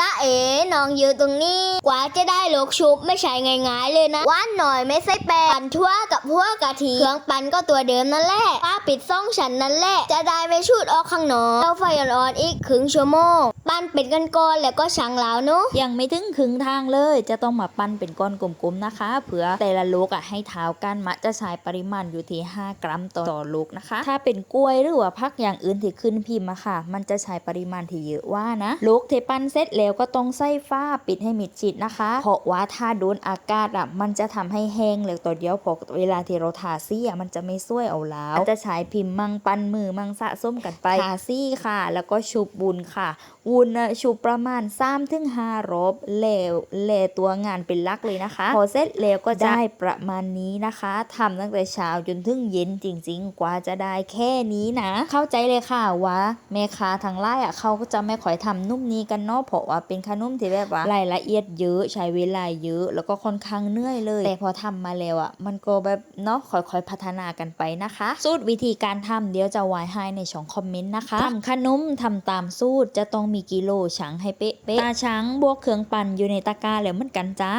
จ้าเอ๋น้องยืนตรงนี้ กว่าจะได้ลูกชุบไม่ใช่ง่ายๆเลยนะว่านหน่อยไม่ใช่แป้งปั่นทั่วกับพวกกะทิเครื่องปั่นก็ตัวเดิมนั่นแหละป้าปิดซ่องฉันนั่นแหละ จะได้ไม่ชุดออกข้างนอกเอาไฟอ่อนๆอีกครึ่งชั่วโมง ปั้นเป็นก้อนแล้วก็ชังแล้วเนุยังไม่ถึงครึ่งทางเลย จะต้องมาปั้นเป็นก้อนกลมๆนะคะ เผื่อแต่ละลูกอะให้เท้ากันมะจะใช้ปริมาณอยู่ที่ 5 กรัมต่อต่อลูกนะคะ ถ้าเป็นกล้วยหรือว่าพักอย่างอื่นที่ขึ้นพิมพ์อะค่ะ มันจะใช้ปริมาณที่เยอะว่านะลูกเทปั้นเสร็จแล้วก็ต้องใส่ฝ้าปิดให้มิดชิดนะคะ เพราะว่าถ้าโดนอากาศอะมันจะทำให้แห้งเลยตัวเดียวพอเวลาที่เราทาซี่อะมันจะไม่ช่วยเอาแล้วจะใช้พิมพ์มั่งปั้นมือมั่งสะส้มกันไปทาซี่ค่ะ แล้วก็ชุบบุญค่ะวุนน่ะชุบประมาณ3ถึง5รอบแล้วแลตัวงานเป็นลักเลยนะคะ พอเสร็จแล้วก็ได้ประมาณนี้นะคะทำตั้งแต่เช้าจนถึงเย็นจริง ๆ กว่าจะได้แค่นี้นะ เข้าใจเลยค่ะว่าแม่ค้าทางไล่อะเขาก็จะไม่ค่อยทำนุ่มนี้กันเนาะเพราะว่าเป็นขนมที่แบบว่ารายละเอียดเยอะใช้เวลาเยอะแล้วก็ค่อนข้างเหนื่อยเลย แต่พอทำมาแล้วอะมันก็แบบเนาะค่อยๆพัฒนากันไปนะคะสูตรวิธีการทำเดี๋ยวจะไว้ให้ในช่องคอมเมนต์นะคะทำขนมทำตามสูตรจะต้องมีกิโลช้างให้เป๊ะๆตาช้างบวกเครื่องปั่นอยู่ในตะกร้าแล้วเหมือนกันจ้า